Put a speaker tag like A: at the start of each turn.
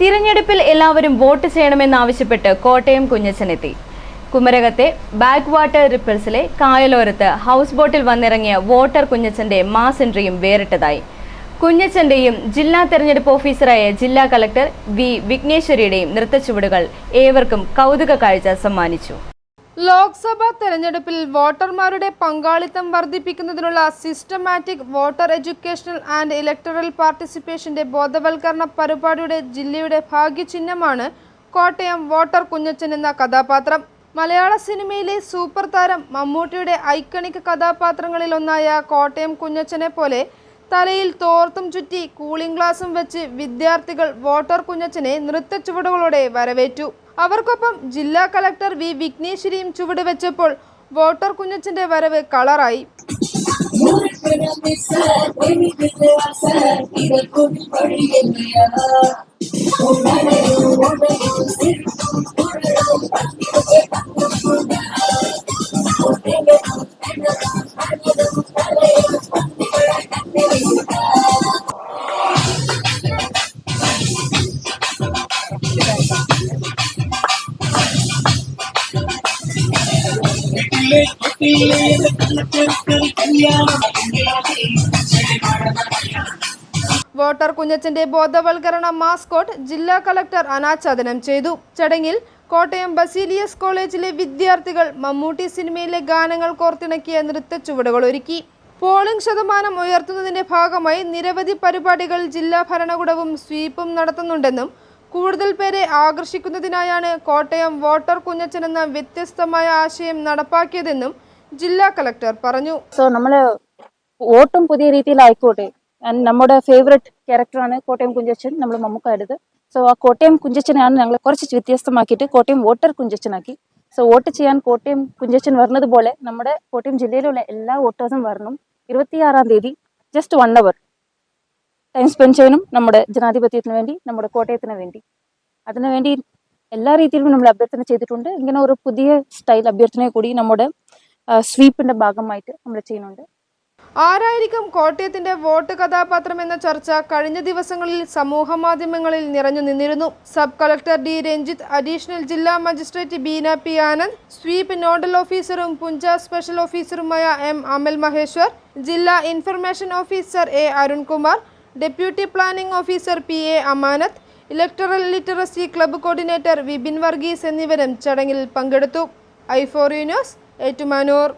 A: തിരഞ്ഞെടുപ്പിൽ എല്ലാവരും വോട്ട് ചെയ്യണമെന്നാവശ്യപ്പെട്ട് കോട്ടയം കുഞ്ഞച്ചനെത്തി. കുമരകത്തെ ബാക്ക് വാട്ടർ റിപ്പിൾസിലെ കായലോരത്ത് ഹൗസ് ബോട്ടിൽ വന്നിറങ്ങിയ വോട്ടർ കുഞ്ഞച്ചന്റെ മാസ് എൻട്രിയും വേറിട്ടതായി. കുഞ്ഞച്ചന്റെയും ജില്ലാ തെരഞ്ഞെടുപ്പ് ഓഫീസറായ ജില്ലാ കളക്ടർ വി വിഘ്നേശ്വരിയുടെയും നൃത്തച്ചുവടുകൾ ഏവർക്കും കൗതുക കാഴ്ച സമ്മാനിച്ചു.
B: ലോക്സഭാ തെരഞ്ഞെടുപ്പിൽ വോട്ടർമാരുടെ പങ്കാളിത്തം വർദ്ധിപ്പിക്കുന്നതിനുള്ള systematic voter educational and electoral പാർട്ടിസിപ്പേഷന്റെ ബോധവൽക്കരണ പരിപാടിയുടെ ജില്ലയുടെ ഭാഗ്യചിഹ്നമാണ് കോട്ടയം വോട്ടർ കുഞ്ഞച്ചൻ എന്ന കഥാപാത്രം. മലയാള സിനിമയിലെ സൂപ്പർ താരം മമ്മൂട്ടിയുടെ ഐക്കണിക് കഥാപാത്രങ്ങളിലൊന്നായ കോട്ടയം കുഞ്ഞച്ചനെ പോലെ തലയിൽ തോർത്തും ചുറ്റി കൂളിംഗ് ഗ്ലാസും വെച്ച് വിദ്യാർത്ഥികൾ വോട്ടർ കുഞ്ഞച്ചനെ നൃത്തച്ചുവടുകളോടെ വരവേറ്റു. അവർക്കൊപ്പം ജില്ലാ കളക്ടർ വി വിഘ്നേശ്വരിയും ചുവടുവെച്ചപ്പോൾ വോട്ടർ കുഞ്ഞച്ചന്റെ വരവ് കളറായി. വോട്ടർ കുഞ്ഞച്ചന്റെ ബോധവൽക്കരണ മാസ്കോട്ട് ജില്ലാ കളക്ടർ അനാച്ഛാദനം ചെയ്തു. ചടങ്ങിൽ കോട്ടയം ബസീലിയസ് കോളേജിലെ വിദ്യാർത്ഥികൾ മമ്മൂട്ടി സിനിമയിലെ ഗാനങ്ങൾ കോർത്തിണക്കിയ നൃത്ത ചുവടുകൾ ഒരുക്കി. പോളിംഗ് ശതമാനം ഉയർത്തുന്നതിന്റെ ഭാഗമായി നിരവധി പരിപാടികൾ ജില്ലാ ഭരണകൂടവും സ്വീപ്പും നടത്തുന്നുണ്ടെന്നും കൂടുതൽ പേരെ ആകർഷിക്കുന്നതിനായാണ് കോട്ടയം വോട്ടർ കുഞ്ഞച്ചൻ എന്ന വ്യത്യസ്തമായ ആശയം നടപ്പാക്കിയതെന്നും ജില്ലാ കളക്ടർ പറഞ്ഞു.
C: സോ നമ്മൾ വോട്ടും പുതിയ രീതിയിലായിക്കോട്ടെ. ആയിക്കോട്ടെ നമ്മുടെ ഫേവററ്റ് ക്യാരക്ടറാണ് കോട്ടയം കുഞ്ചച്ചൻ നമ്മൾ മമ്മൂക്കായുടേത്. സോ ആ കോട്ടയം കുഞ്ചച്ചനെയാണ് ഞങ്ങൾ കുറച്ച് വ്യത്യസ്തമാക്കിയിട്ട് കോട്ടയം വോട്ടർ കുഞ്ചച്ചനാക്കി സോ വോട്ട് ചെയ്യാൻ കോട്ടയം കുഞ്ചച്ചൻ വരുന്നത് പോലെ നമ്മുടെ കോട്ടയം ജില്ലയിലുള്ള എല്ലാ വോട്ടേഴ്സും വരണം. ഇരുപത്തിയാറാം തീയതി just one hour time spend ചെയ്യാനും നമ്മുടെ ജനാധിപത്യത്തിന് വേണ്ടി നമ്മുടെ കോട്ടയത്തിന് വേണ്ടി. അതിനുവേണ്ടി എല്ലാ രീതിയിലും നമ്മൾ അഭ്യർത്ഥന ചെയ്തിട്ടുണ്ട്. ഇങ്ങനെ ഒരു പുതിയ സ്റ്റൈൽ അഭ്യർത്ഥന കൂടി നമ്മുടെ സ്വീപ്പിന്റെ ഭാഗമായിട്ട് നമ്മൾ ചെയ്യുന്നുണ്ട്.
B: ആരായിരിക്കും കോട്ടയത്തിന്റെ വോട്ട് കഥാപാത്രം എന്ന ചർച്ച കഴിഞ്ഞ ദിവസങ്ങളിൽ സമൂഹ മാധ്യമങ്ങളിൽ നിറഞ്ഞു നിന്നിരുന്നു. Sub collector D Ranjith additional ജില്ലാ magistrate Beena P Anand SVEEP nodal ഓഫീസറും പുഞ്ച സ്പെഷ്യൽ ഓഫീസറുമായ എം അമൽ മഹേശ്വർ ജില്ലാ information officer A Arunkumar deputy planning officer P A Amanath electoral literacy club coordinator Vipin Varghese എന്നിവരും ചടങ്ങിൽ പങ്കെടുത്തു. I four news Ettumanoor.